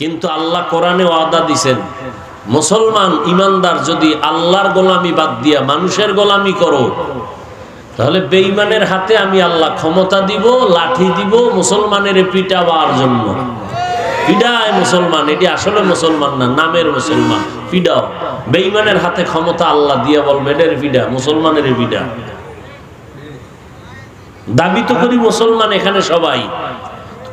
কিন্তু আল্লাহ কোরআনে ওয়াদা দিছেন, মুসলমান ইমানদার যদি আল্লাহর গোলামি বাদ দিয়া মানুষের গোলামি করো, তাহলে বেঈমানের হাতে আমি আল্লাহ ক্ষমতা দিব, লাঠি দিব মুসলমানের পিটাবার জন্য। পিডায় মুসলমান, এটি আসলে মুসলমান না, নামের মুসলমান, পিডাও। বেঈমানের হাতে ক্ষমতা আল্লাহ দিয়া বলবে পিডা, মুসলমানের পিডা। দাবি তো করি মুসলমান এখানে সবাই।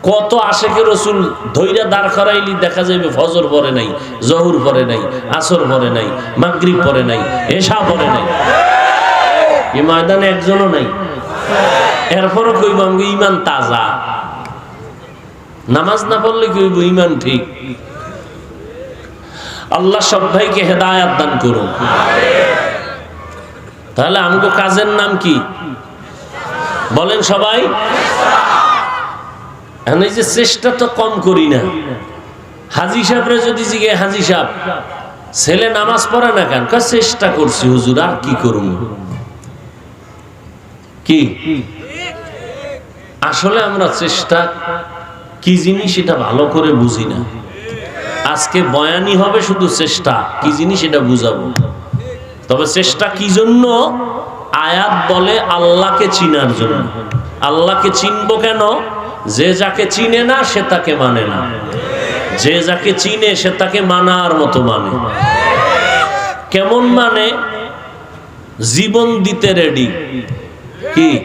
কত আশেকে রসুল ধৈর্য দাঁড় করাইলি দেখা যাবে ফজর পরে নাই, জহুর পরে নাই, আসর পরে নাই, মাগরিব পরে নাই, এশা পরে নাই। এই ময়দানে একজনও নাই। এরপরও কইব আমি ইমান তাজা। নামাজ না পড়লে কইব ইমান ঠিক। আল্লাহ সব ভাইকে হেদায়াত দান করুন। তাহলে আমগো কাজের নাম কি? বলেন সবাই। এই যে চেষ্টা তো কম করি না। হাজি সাহেবরে যদি জিগে, হাজি সাহেব, ছেলে নামাজ পড়ে না কেন? চেষ্টা করছি, হুজুর, আর কি করুন কি? আসলে আমরা চেষ্টা, কি জিনিস এটা ভালো করে বুঝি না। আজকে বয়ানি হবে শুধু চেষ্টা, কি জিনিস এটা বুঝাবো। তবে চেষ্টা কি জন্য? আয়াত বলে আল্লাহকে চিনার জন্য। আল্লাহকে চিনবো কেন? যে যাকে চিনে না, সে তাকে মানে না। যে যাকে চিনে, সে তাকে মানার মতো মানে। কেমন মানে? জীবন দিতে রেডি কি?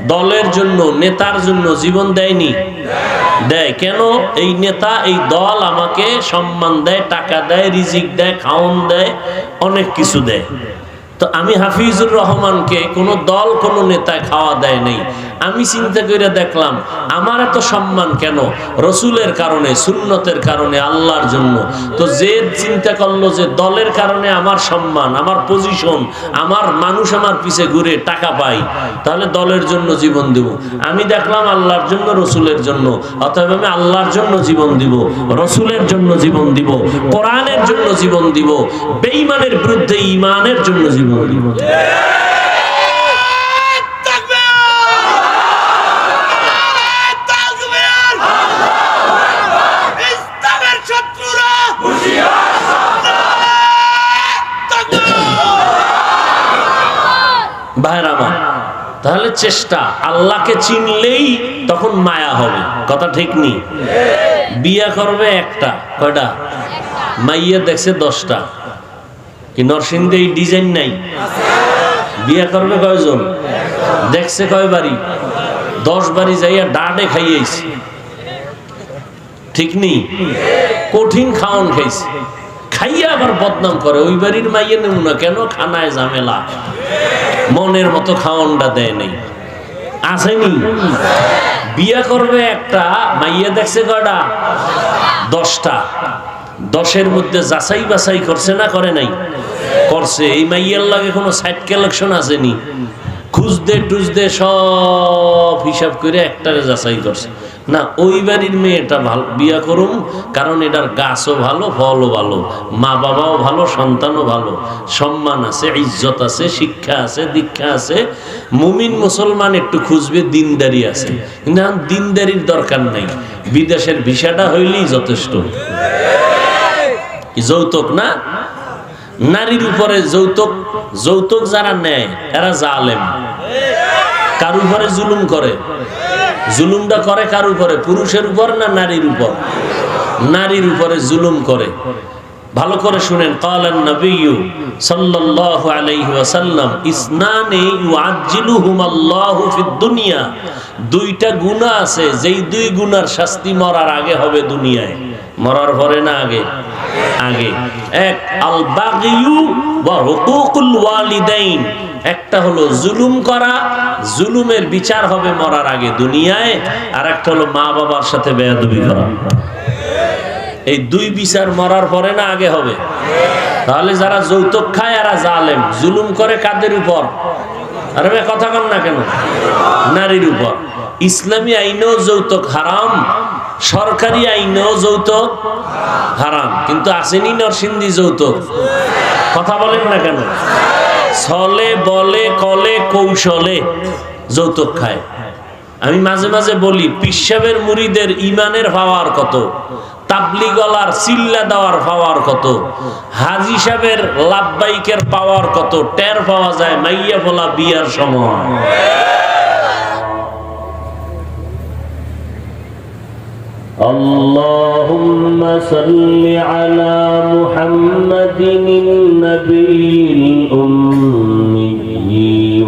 দলের জন্য, নেতার জন্য জীবন দেয়নি? দেয়। কেন? এই নেতা, এই দল আমাকে সম্মান দেয়, টাকা দেয়, রিজিক দেয়, খাওন দেয়, অনেক কিছু দেয়। তো আমি হাফিজুর রহমানকে কোনো দল, কোনো নেতা খাওয়া দেয় নেই। আমি চিন্তা করে দেখলাম, আমার এত সম্মান কেন? রসুলের কারণে, সুন্নতের কারণে, আল্লাহর জন্য। তো যে চিন্তা করল যে দলের কারণে আমার সম্মান, আমার পজিশন আমার মানুষ আমার পিছে ঘুরে টাকা পাই তাহলে দলের জন্য জীবন দেব। আমি দেখলাম আল্লাহর জন্য, রসুলের জন্য। অতএব আমি আল্লাহর জন্য জীবন দিব, রসুলের জন্য জীবন দিব, কোরআনের জন্য জীবন দিব, বেঈমানের বিরুদ্ধে ইমানের জন্য জীবন দিব। ভাইয়ের আমার। তাহলে চেষ্টা, আল্লাহকে চিনলেই তখন মায়া হবে। কথা ঠিক নেই বিয়া করবে একটা, কয়টা? মাইয়া দেখছে দশটা। কি নরসিংদে এই ডিজাইন নাই? বিয়া করবে কয়জন? দেখছে কয় বাড়ি? দশ বাড়ি যাইয়া ডাডে খাইয়েছে। ঠিক নেই কঠিন খাওয়ান খাইছে। খাইয়া আবার বদনাম করে, ওই বাড়ির মাইয়ে নেব না কেন? খানায় ঝামেলা। মনের মতো খাওয়ানটা দেয় নেই। আসেনি। বিয়া করবে একটা, মাইয়া দেখছে কয়টা? দশটা। দশের মধ্যে যাচাই বাছাই করছে না করে নাই? করছে। এই মাইয়ের লাগে কোনো সাইড কালেকশন আসেনি। খুঁজতে টুজতে সব হিসাব করে একটারে যাচাই করছে। না, ওই বাড়ির মেয়েটা ভালো, বিয়া করুম, কারণ এটার গাছও ভালো, ফলও ভালো, মা বাবাও ভালো, সন্তানও ভালো, সম্মান আছে, ইজ্জত আছে, শিক্ষা আছে, দীক্ষা আছে, মুমিন মুসলমান একটু খুঁজবে, দিনদারি আছে। কিন্তু এখন দিনদারির দরকার নাই, বিদেশের ভিসাটা হইলেই যথেষ্ট। যৌতুক না? নারীর উপরে যৌতুক যৌতুক যারা নেয়, এরা জালেম। কার উপরে জুলুম করে জুলুমটা করে কার উপরে? পুরুষের উপর না নারীর উপর? নারীর উপরে জুলুম করে। ভালো করে শুনেন। কালান দুনিয়া। দুইটা গুনাহ আছে। যেই দুই গুনার শাস্তি মরার আগে হবে দুনিয়ায়। মরার পরে না আগে? আগে। এক আল বাগিয়ু ওয়া একটা হলো জুলুম করা, জুলুমের বিচার হবে মরার আগে দুনিয়ায় আর একটা হলো মা বাবার সাথে বেয়াদবি করা। এই দুই বিচার মরার পরে না আগে হবে? তাহলে যারা যৌতুক খায় এরা জালেম, জুলুম করে কাদের উপর? আরে ভাই, কথা কন না কেন? নারীর উপর। ইসলামী আইনেও যৌতুক হারাম, সরকারি আইনেও যৌতুক হারাম, কিন্তু আসেনি নরসিংদী যৌতুক। কথা বলেন না কেন? ছলে বলে কলে কৌশলে যৌতুক খায় আমি মাঝে মাঝে বলি পিসাবের মুড়িদের ইমানের পাওয়ার কত তাবলি গলার চিল্লা দেওয়ার পাওয়ার কত হাজি সাহেবের লাভবাইকের পাওয়ার কত টের পাওয়া যায় মাইয়া বলা বিয়ার সময় اللهم صل على محمد النبي الأمي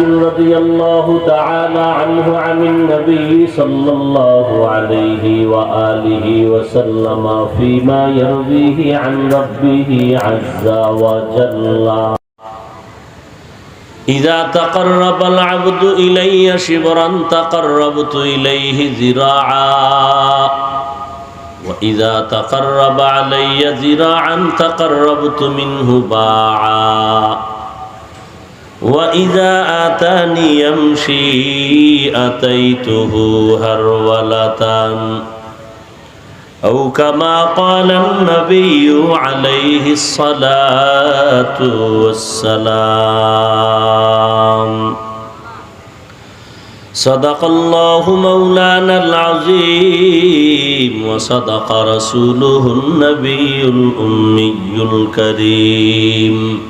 رضي الله تعالى عنه عن النبي صلى الله عليه وآله وسلم فيما يرويه عن ربه عز وجل. إذا تقرب العبد إلي شبرا تقربت إليه ذراعا. وإذا تقرب علي ذراعا تقربت منه باعا. وإذا آتاني يمشي أتيته هرولة أو كما قال النبي عليه الصلاة والسلام صدق الله مولانا العظيم وصدق رسوله النبي الأمي الكريم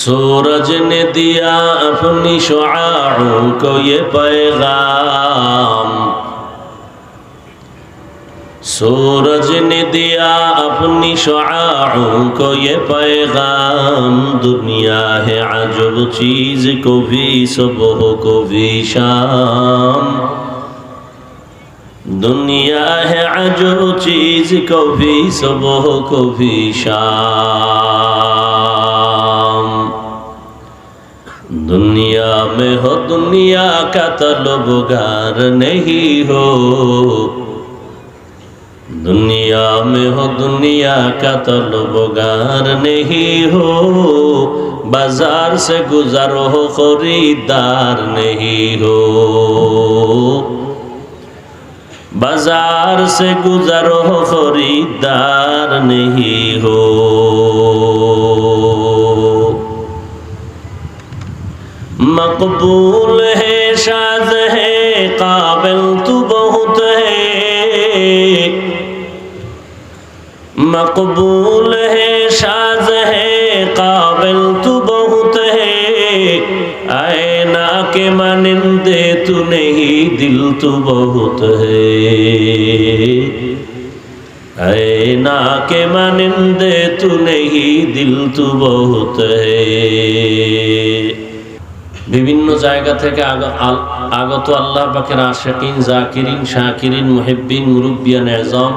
सूरज ने दिया अपनी शुआओं को ये पैगाम सूरज ने दिया अपनी शुआओं को ये पैगाम दुनिया है अजब चीज को भी सुबह को भी शाम दुनिया है अजब चीज को भी सुबह को भी शाम दुनिया में हो दुनिया का तलबगार नहीं हो दुनिया में हो दुनिया का तलबगार नहीं हो बाजार से गुजरो हो खरीदार नहीं हो बाजार से गुजरो हो खरीदार नहीं हो मकबूल है शाज है काबिल तू बहुत है मकबूल है शाज है काबिल तू बहुत है आईना के मानिंदे तू नहीं दिल तू बहुत है आईना के मानिंदे तू नहीं दिल तू बहुत है বিভিন্ন জায়গা থেকে আগত আল্লাহ পাকের আশাকিন, জাকিরিন, শাকিরিন, মুহিব্বিন, মুরব্বিয়ান, এজম।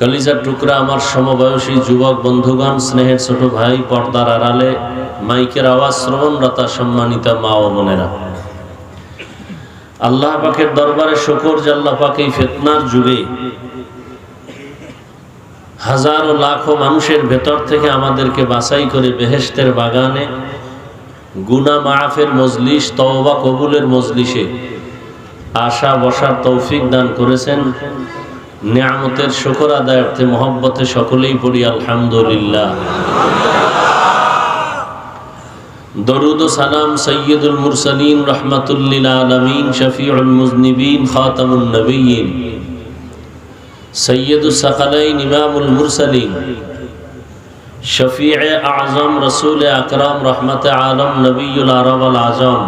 কলিজার টুকরা আমার সমবয়সী যুবক বন্ধুগণ, স্নেহের ছোট ভাই, পর্দার আড়ালে, মাইকের আওয়াজ শ্রবণরতা সম্মানিতা মা ও বোনেরা। আল্লাহ পাকের দরবারে শকর যে আল্লাহ পাক এই ফেতনার যুগে হাজারো লাখো মানুষের ভেতর থেকে আমাদেরকে বাছাই করে বেহেস্তের বাগানে গুনা মাফের মজলিস, তওবা কবুলের মজলিসে আশা বসার তৌফিক দান করেছেন। নিয়ামতের শকর আদায়ার্থে মোহব্বতে সকলেই পড়ি, আলহামদুলিল্লাহ। দরুদ সালাম সৈয়দুল মুরসালিন, রহমাতুল্লিল আলমিন, শফিউল মুজনিবিন, খাতামুন নবীন সৈয়দুল সকালাইন, ইমামুল মুরসালিন। শফিع আজম রসুল আকরাম রহমত আলম নবীল আরব আল আজম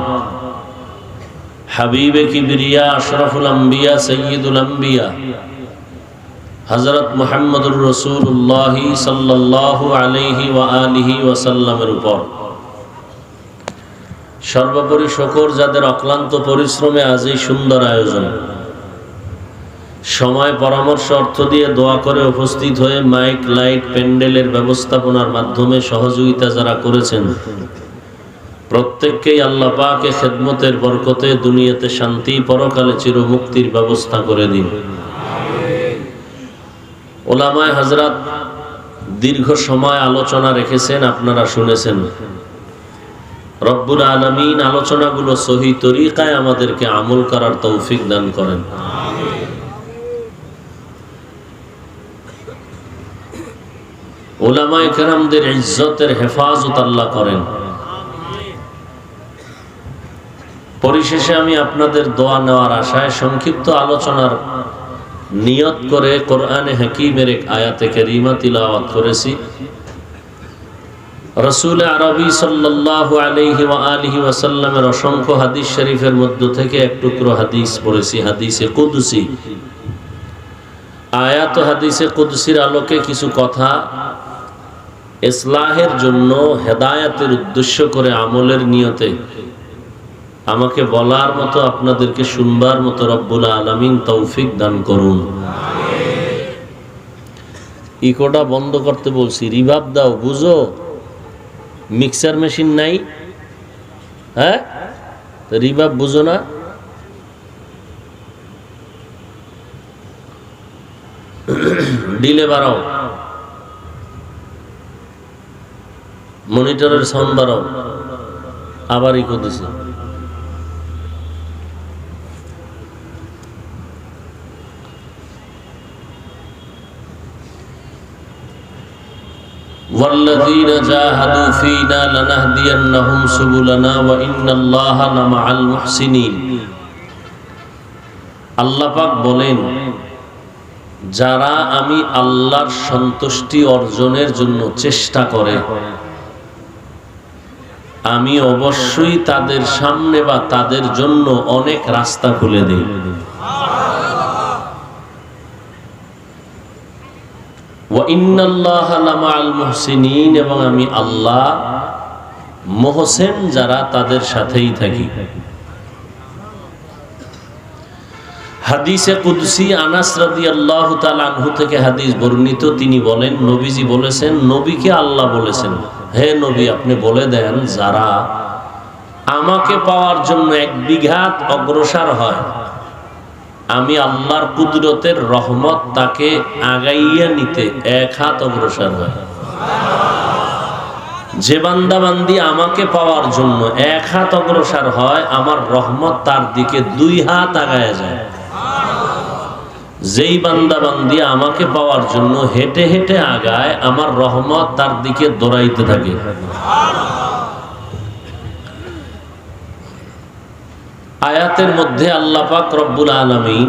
হাবিব কিবরিয়া আশরফুল আম্বিয়া সৈয়দুল আম্বিয়া হজরত মোহাম্মদুর রসুল্লাহ সাল্লাহ আলহি ওয়া আলিহি ওয়াসাল্লামের উপর সর্বোপরি শকর যাদের অক্লান্ত পরিশ্রমে আজ এই সুন্দর আয়োজন। সময় পরামর্শ অর্থ দিয়ে দোয়া করে উপস্থিত হয়ে মাইক, লাইট, প্যান্ডেলের ব্যবস্থাপনার মাধ্যমে সহযোগিতা যারা করেছেন, প্রত্যেককেই আল্লাহ পাকে খেদমতের বরকতে দুনিয়াতে শান্তি, পরকালে চিরমুক্তির ব্যবস্থা করে দিন। ওলামায় হজরত দীর্ঘ সময় আলোচনা রেখেছেন, আপনারা শুনেছেন। রব্বুল আলমিন আলোচনাগুলো সহি তরিকায় আমাদেরকে আমল করার তৌফিক দান করেন। ওলামায় কেরামদের ইজ্জতের হেফাজত আল্লাহ করেন। পরিশেষে আমি আপনাদের দোয়া নেওয়ার আশায় সংক্ষিপ্ত আলোচনার নিয়ত করে কোরআনে হাকিমের এক আয়াতে কেরিমা তিলাওয়াত করেছি। রসুল আরবি সাল্লাহ আলহি আলহি ওয়াসাল্লামের অসংখ্য হাদিস শরীফের মধ্য থেকে এক টুকরো হাদিস পড়েছি, হাদিসে কুদসি। আয়াত হাদিসে কুদসির আলোকে কিছু কথা ইসলাহের জন্য হেদায়াতের উদ্দেশ্য করে আমলের নিয়তে আমাকে বলার মতো আপনাদেরকে শুনবার মতো রব্বুল আলমিন তৌফিক দান করুন। ইকোটা বন্ধ করতে বলছি, রিভাব দাও, বুঝো? মিক্সার মেশিন নাই? হ্যাঁ? রিভাব বুঝো না? ডিলে বাড়াও। মনিটরের সাউন্ড বাড়াও আবার ইকো দিছে والذين جاهدوا فينا لنهدينهم سبلنا وإن الله لمع المحسنين আল্লাহ পাক বলেন যারা আমি আল্লাহর সন্তুষ্টি অর্জনের জন্য চেষ্টা করে আমি অবশ্যই তাদের সামনে বা তাদের জন্য অনেক রাস্তা খুলে দিই। এবং আমি আল্লাহ মোহসেন যারা তাদের সাথেই থাকি। হাদিসে কুদসি আনাস রাদি আল্লাহ আনহু থেকে হাদিস বর্ণিত, তিনি বলেন, নবীজি বলেছেন, নবীকে আল্লাহ বলেছেন। হে নবী, আপনি বলে দেন, যারা আমাকে পাওয়ার জন্য এক বিঘাত অগ্রসর হয়, আমি আল্লাহর কুদরতের রহমত তাকে আগাইয়া নিতে এক হাত অগ্রসর হয়। যে বান্দাবান্দি আমাকে পাওয়ার জন্য এক হাত অগ্রসর হয়, আমার রহমত তার দিকে দুই হাত আগায় যায়। যেই বান্দাবান্দি আমাকে পাওয়ার জন্য হেঁটে হেঁটে আগায়, আমার রহমত তার দিকে দৌড়াইতে থাকে। আয়াতের মধ্যে আল্লাহ পাক রব্বুল আলমিন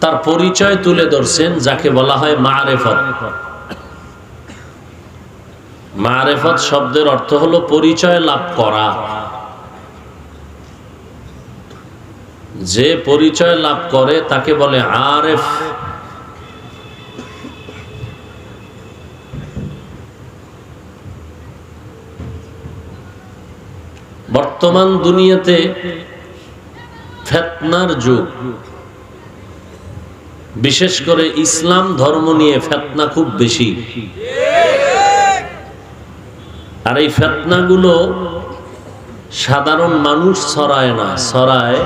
তার পরিচয় তুলে ধরছেন, যাকে বলা হয় মারেফত। মারেফত শব্দের অর্থ হলো পরিচয় লাভ করা। যে পরিচয় লাভ করে তাকে বলে আরেফ। বর্তমান দুনিয়াতে ফেতনার যুগ। বিশেষ করে ইসলাম ধর্ম নিয়ে ফেতনা খুব বেশি। আর এই ফেতনাগুলো সাধারণ মানুষ ছড়ায় না, ছড়ায়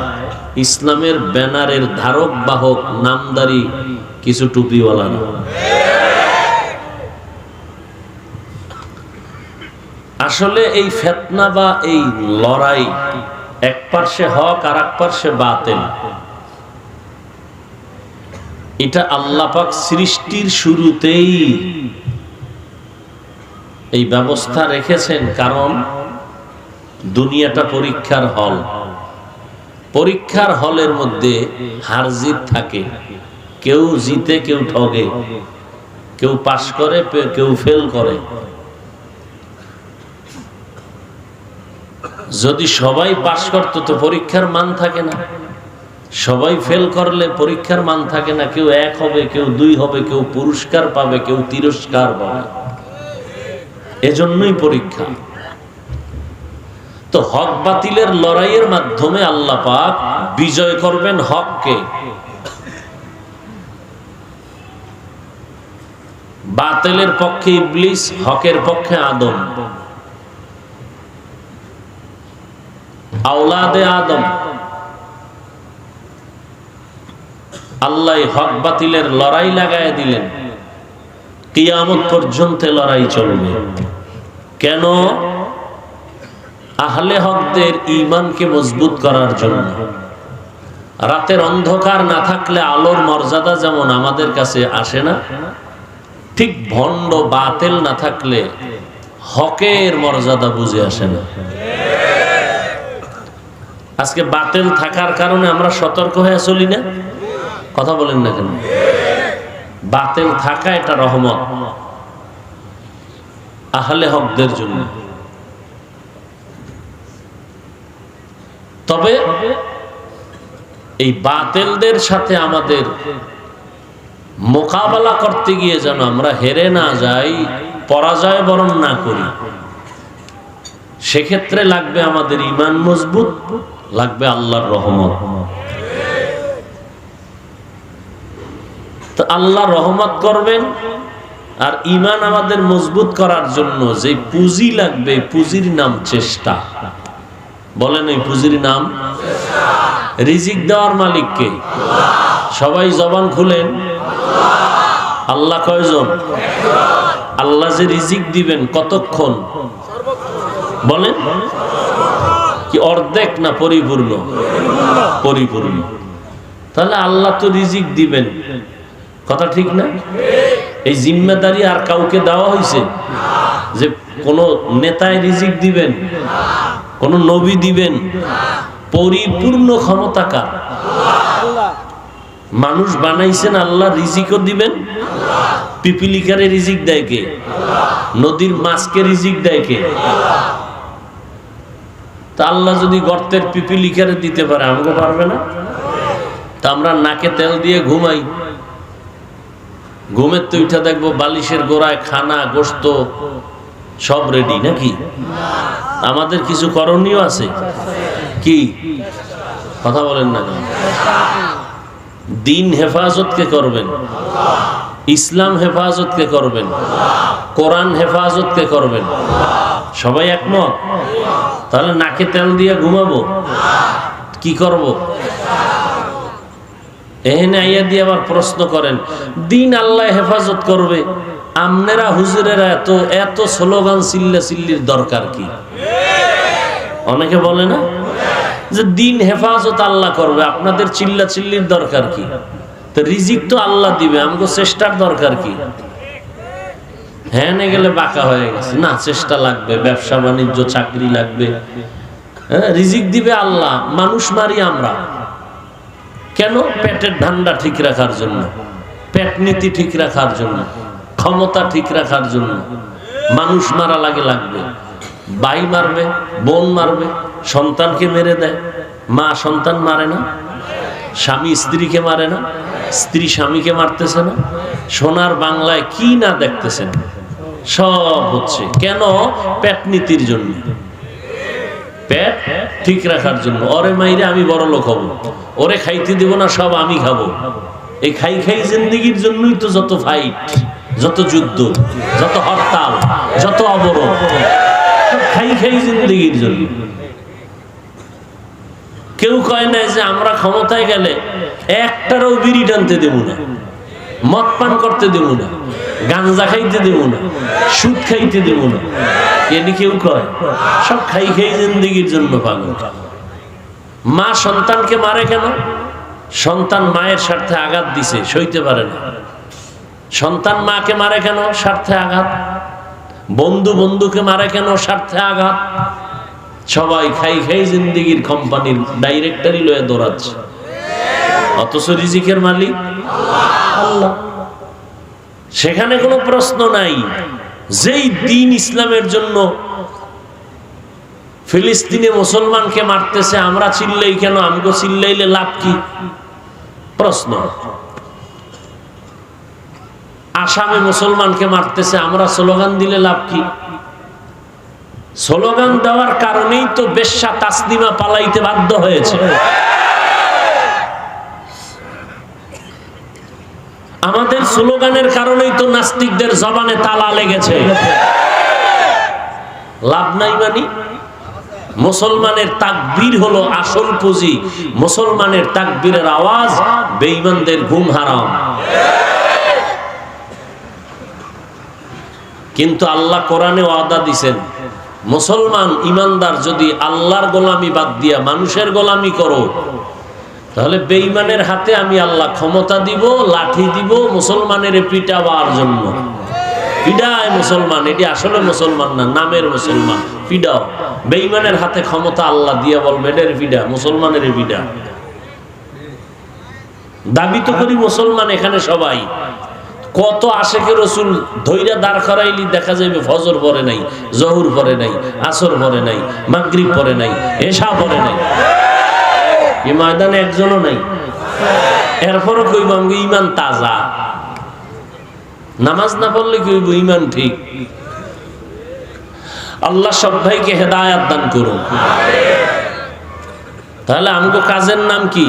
ইসলামের ব্যানারের ধারক, বাহক, নামদারি কিছু টুপিওয়ালারা আসলে এই ফেতনা বা এই লড়াই এক পার্শ্বে হক আর এক পার্শ্বে বাতেল। এটা আল্লাপাক সৃষ্টির শুরুতেই এই ব্যবস্থা রেখেছেন। কারণ দুনিয়াটা পরীক্ষার হল। পরীক্ষার হলের মধ্যে হার জিত থাকে। কেউ জিতে, কেউ ঠগে। কেউ পাশ করে, কেউ ফেল করে। যদি সবাই পাশ করতো তো পরীক্ষার মান থাকে না। সবাই ফেল করলে পরীক্ষার মান থাকে না। কেউ এক হবে, কেউ দুই হবে, কেউ পুরস্কার পাবে, কেউ তিরস্কার পাবে। এজন্যই পরীক্ষা। তো হক বাতিলের লড়াইয়ের মাধ্যমে আল্লাহ পাক বিজয় করবেন হককে। বাতিলের পক্ষে ইবলিস, হকের পক্ষে আদম। আওলাদে আদম। আল্লাহ হক বাতিলের লড়াই লাগায় দিলেন। কিয়ামত পর্যন্ত লড়াই চলবে। কেন? আহলে হকদের ইমানকে মজবুত করার জন্য। রাতের অন্ধকার না থাকলে আলোর মর্যাদা যেমন আমাদের কাছে আসে না, ঠিক ভণ্ড বাতেল না থাকলে হকের মর্যাদা বুঝে আসে না। আজকে বাতেল থাকার কারণে আমরা সতর্ক হয়ে চলি না? কথা বলেন না কেন? বাতেল থাকা এটা রহমত। আহলে হকদের জন্য। তবে এই বাতেলদের সাথে আমাদের মোকাবেলা করতে গিয়ে যেন আমরা হেরে না যাই, পরাজয় বরণ না করি, সেক্ষেত্রে লাগবে আমাদের ইমান মজবুত, লাগবে আল্লাহর রহমত। আল্লাহ রহমত করবেন আর ইমান আমাদের মজবুত করার জন্য যে পুঁজি লাগবে, পুঁজির নাম চেষ্টা। বলেন এই পুঁজির নাম? রিজিক দেওয়ার মালিককে সবাই জবান খুলেন। আল্লাহ কয়জন? আল্লাহ যে রিজিক দিবেন কতক্ষণ? বলেন। কি অর্ধেক না পরিপূর্ণ? পরিপূর্ণ। তাহলে আল্লাহ তো রিজিক দিবেন। কথা ঠিক না? এই জিম্মেদারি আর কাউকে দেওয়া হয়েছে যে কোন নেতায় রিজিক দিবেন? কোন নবী দিবেন? পরিপূর্ণ ক্ষমতা কার? মানুষ বানাইছেন আল্লাহ রিজিকও দিবেন। পিপিলিকারে রিজিক দেয় কে? নদীর মাছকে রিজিক দেয় কে? তা আল্লাহ যদি গর্তের পিপিলিকারে দিতে পারে আমাকে পারবে না? তা আমরা নাকে তেল দিয়ে ঘুমাই। ঘুমের তো উঠা দেখব বালিশের গোড়ায় খানা গোস্ত সব রেডি নাকি? আমাদের কিছু করণীয় আছে? কি? কথা বলেন না দিন হেফাজত কে করবেন, ইসলাম হেফাজত কে করবেন, কোরআন হেফাজত কে করবেন। সবাই একমত? তাহলে নাকে তেল দিয়ে ঘুমাবো। কি করব? এহেনে আইয়া দিয়ে আবার প্রশ্ন করেন, দিন আল্লাহ হেফাজত করবে। আমনেরা হুজুরেরা এত এত স্লোগান চিল্লা চিল্লির দরকার কি? অনেকে বলে না? যে দিন হেফাজত আল্লাহ করবে, আপনাদের চিল্লা চিল্লির দরকার কি? তো রিজিক তো আল্লাহ দিবে আমাকে চেষ্টার দরকার কি? হ্যাঁ গেলে বাঁকা হয়ে গেছে। না, চেষ্টা লাগবে, ব্যবসা বাণিজ্য, চাকরি লাগবে। হ্যাঁ রিজিক দিবে আল্লাহ, মানুষ মারি আমরা। কেন? পেটের ধান্দা ঠিক রাখার জন্য। পেট নীতি ঠিক রাখার জন্য। ক্ষমতা ঠিক রাখার জন্য। মানুষ মারা লাগে লাগবে। বাই মারবে, বোন মারবে, সন্তানকে মেরে দেয়। মা সন্তান মারে না, স্বামী স্ত্রীকে মারে না, স্ত্রী স্বামীকে মারতেছে না। সোনার বাংলায় কি না দেখতেছেন? সব হচ্ছে। কেন? পেট নীতির জন্য। পেট ঠিক রাখার জন্য। ওরে মাইরে আমি বড় লোক হব। ওরে খাইতে দিব না, সব আমি খাব। এই খাই খাই জিন্দিগির জন্যই তো যত ফাইট যত যুদ্ধ, যত হরতাল, যত অবরোধ খাই জন্য। কেউ কয় না যে আমরা ক্ষমতায় গেলে একটারও বিড়ি টানতে দেব না, মদ পান করতে দেব না গাঞ্জা খাইতে দেব না, সুদ খাইতে দেব না। এটি কেউ কয়, সব খাই খাই জিন্দিগির জন্য পাগল। মা সন্তানকে মারে কেন? সন্তান মায়ের স্বার্থে আঘাত দিছে, সইতে পারে না। সন্তান মাকে মারে কেন? স্বার্থে আঘাত। বন্ধু বন্ধুকে মারে কেন? স্বার্থে আঘাত। সবাই খাই খাই জিন্দিগির কোম্পানির ডাইরেক্টরই লয়ে দৌড়াচ্ছে। অথচ রিজিকের মালিক আল্লাহ। সেখানে কোনো প্রশ্ন নাই। যেই দিন ইসলামের জন্য ফিলিস্তিনে মুসলমানকে মারতেছে, আমরা চিল্লাই কেন? আমগো চিল্লাইলে লাভ কি? প্রশ্ন। আসামে মুসলমানকে মারতেছে, আমরা স্লোগান দিলে লাভ কি? স্লোগান দেওয়ার কারণেই তো বেশ্যা তাসলিমা পালাইতে বাধ্য হয়েছে। আমাদের স্লোগানের কারণেই তো নাস্তিকদের জবানে তালা লেগেছে। লাভ নাই মানি? মুসলমানের তাকবীর হলো আসল পুঁজি, মুসলমানের তাকবীরের আওয়াজ, বেঈমানদের ঘুম হারাম। কিন্তু আল্লাহ কোরআনে ওয়াদা দিছেন, মুসলমান ইমানদার যদি আল্লাহর গোলামি বাদ দিয়া মানুষের গোলামি করো, তাহলে বেঈমানের হাতে আমি আল্লাহ ক্ষমতা দিব, লাঠি দিব মুসলমানের পিটাবার জন্য। পিডায় মুসলমান, এটি আসলে মুসলমান না, নামের মুসলমান, পিডাও। বেঈমানের হাতে ক্ষমতা আল্লাহ দিয়া বলবে এদের পিডা, মুসলমানের পিডা। দাবি তো করি মুসলমান এখানে সবাই। কত আশেকে রসুল ধৈর্য দাঁড় করাইলি দেখা যাবে ফজর পরে নাই, জহুর পরে নাই, আসর পরে নাই, মাগরিব পরে নাই, এশা পরে নাই। এই ময়দানে একজনও নাই। এরপরও কইব আমি ইমান তাজা। নামাজ না পড়লে কইব ইমান ঠিক। আল্লাহ সব ভাইকে হেদায়াত দান করুন। তাহলে আমগো কাজের নাম কি?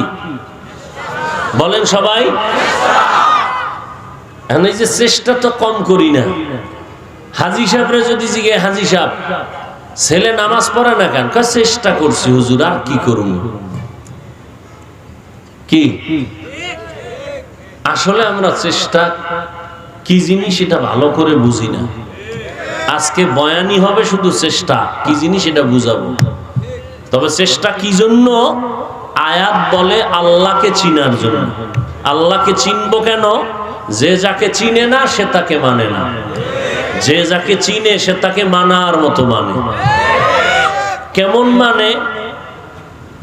বলেন সবাই। এখন এই যে চেষ্টা তো কম করি না। হাজি সাহেবরে যদি জিগে হাজি সাহেব, ছেলে নামাজ পড়ে না কেন? চেষ্টা করছি, হুজুর, আর কি করুন কি? আসলে আমরা চেষ্টা, কি জিনিস এটা ভালো করে বুঝি না। আজকে বয়ানি হবে শুধু চেষ্টা, কি জিনিস এটা বুঝাবো। তবে চেষ্টা কি জন্য? আয়াত বলে আল্লাহকে চিনার জন্য। আল্লাহকে চিনবো কেন? যে যাকে চিনে না, সে তাকে মানে না। যে যাকে চিনে, সে তাকে মানার মতো মানে। কেমন মানে?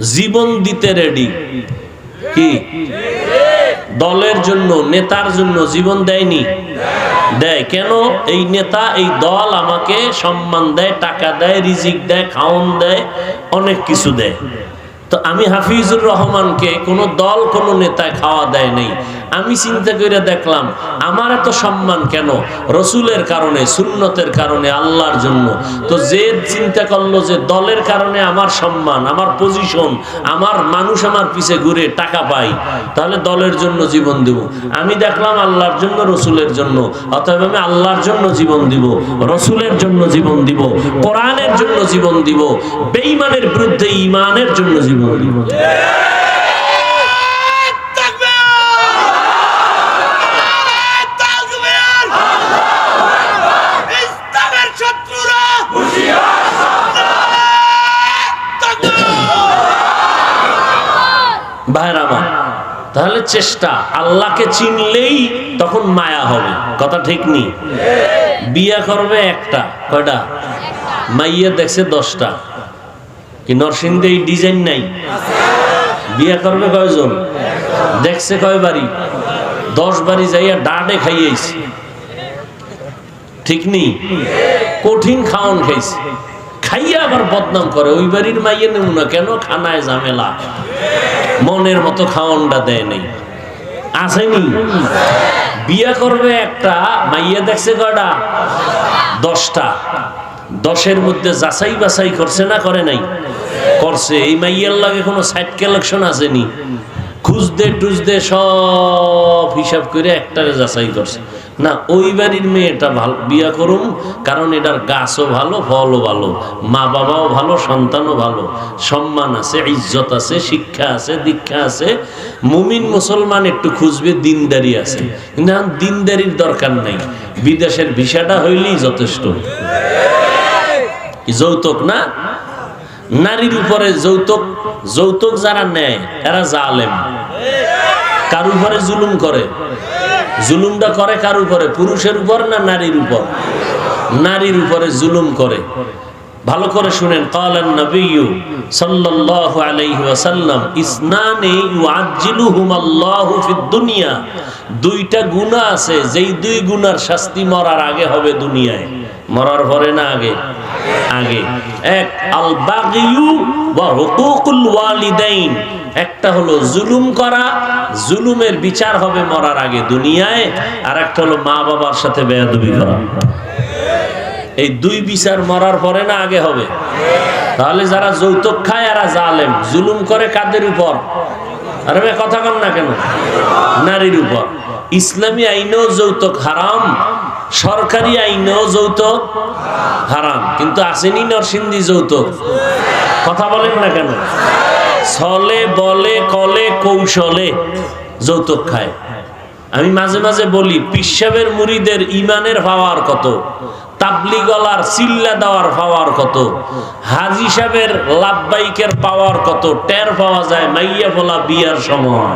জীবন দিতে রেডি কি? দলের জন্য, নেতার জন্য জীবন দেয়নি? দেয়। কেন? এই নেতা, এই দল আমাকে সম্মান দেয়, টাকা দেয়, রিজিক দেয়, খাওন দেয়, অনেক কিছু দেয়। তো আমি হাফিজুর রহমানকে কোনো দল, কোনো নেতায় খাওয়া দেয় নেই। আমি চিন্তা করে দেখলাম, আমার এত সম্মান কেন? রসুলের কারণে, সুন্নতের কারণে, আল্লাহর জন্য। তো যে চিন্তা করল যে দলের কারণে আমার সম্মান, আমার পজিশন আমার মানুষ আমার পিছে ঘুরে টাকা পাই তাহলে দলের জন্য জীবন দেব। আমি দেখলাম আল্লাহর জন্য, রসুলের জন্য। অতএব আমি আল্লাহর জন্য জীবন দিব, রসুলের জন্য জীবন দিব, কোরআনের জন্য জীবন দিব, বেঈমানের বিরুদ্ধে ইমানের জন্য জীবন দিব। ভাইয়ের আমার তাহলে চেষ্টা, আল্লাহকে চিনলেই তখন মায়া হবে। কথা ঠিক নেই বিয়া করবে একটা, কয়টা? মাইয়া দেখছে দশটা। কি নরসিংদে এই ডিজাইন নাই? বিয়া করবে কয়জন? দেখছে কয় বাড়ি? দশ বাড়ি যাইয়া ডাডে খাইয়েছে। ঠিক নেই কঠিন খাওয়ান খাইছে। খাইয়া আবার বদনাম করে, ওই বাড়ির মাইয়ে নেব না, কেন খানায় ঝামেলা? মনের মতো খাওয়ানটা দেয় নেই। আসেনি বিয়া করবে একটা, মাইয়া দেখছে কয়টা? দশটা। দশের মধ্যে যাচাই বাছাই করছে না করে নাই? করছে। এই মাইয়ার লাগে কোনো সাইড কালেকশন আসেনি খোঁজ বুঝদে টুজদে সব হিসাব করে একটারে যাচাই করছে। না, ওই বাড়ির মেয়েটা ভালো, বিয়া করুম, কারণ এটার গাছও ভালো, ফলও ভালো, মা বাবাও ভালো, সন্তানও ভালো, সম্মান আছে, ইজ্জত আছে, শিক্ষা আছে, দীক্ষা আছে, মুমিন মুসলমান একটু খুঁজবে, দিনদারি আছে। কিন্তু এখন দিনদারির দরকার নেই, বিদেশের ভিসাটা হইলেই যথেষ্ট। যৌতুক না? নারীর উপরে যৌতুক যৌতুক যারা নেয়, এরা জালেম। কার উপরে জুলুম করে? জুলুমটা করে কার উপরে? পুরুষের উপর না নারীর উপর? নারীর উপরে জুলুম করে। ভালো করে শুনেন। কালান নবিয়্যু সাল্লাল্লাহু আলাইহি ওয়াসাল্লাম, ইসনানে ইউআজ্জিলুহুম আল্লাহু ফিদ দুনিয়া। দুইটা গুনাহ আছে, যেই দুই গুনার শাস্তি মরার আগে হবে দুনিয়ায়। মরার পরে না আগে? আগে। এক আল বাগিয়ু ওয়া হুকুকুল ওয়ালিদাইন। একটা হলো জুলুম করা, জুলুমের বিচার হবে মরার আগে দুনিয়ায়, আর একটা হলো মা বাবার সাথে বেয়াদবি করা। এই দুই বিচার মরার পরে না আগে হবে? তাহলে যারা যৌতুক খায় এরা জালেম, জুলুম করে কাদের উপর? আরে ভাই, কথা কন না কেন? নারীর উপর। ইসলামী আইনেও যৌতুক হারাম, সরকারি আইনেও যৌতুক হারাম, কিন্তু আসেনি নরসিংদী যৌতুক। কথা বলেন না কেন? ছলে, বলে, কলে, কৌশলে যৌতুক খায়। আমি মাঝে মাঝে বলি পিসাবের মুড়িদের ইমানের পাওয়ার কত? তাবলি গলার চিল্লা দেওয়ার পাওয়ার কত? হাজি সাহেবের লাভবাইকের পাওয়ার কত? টের পাওয়া যায়, মাইয়া বলা বিয়ার সময়।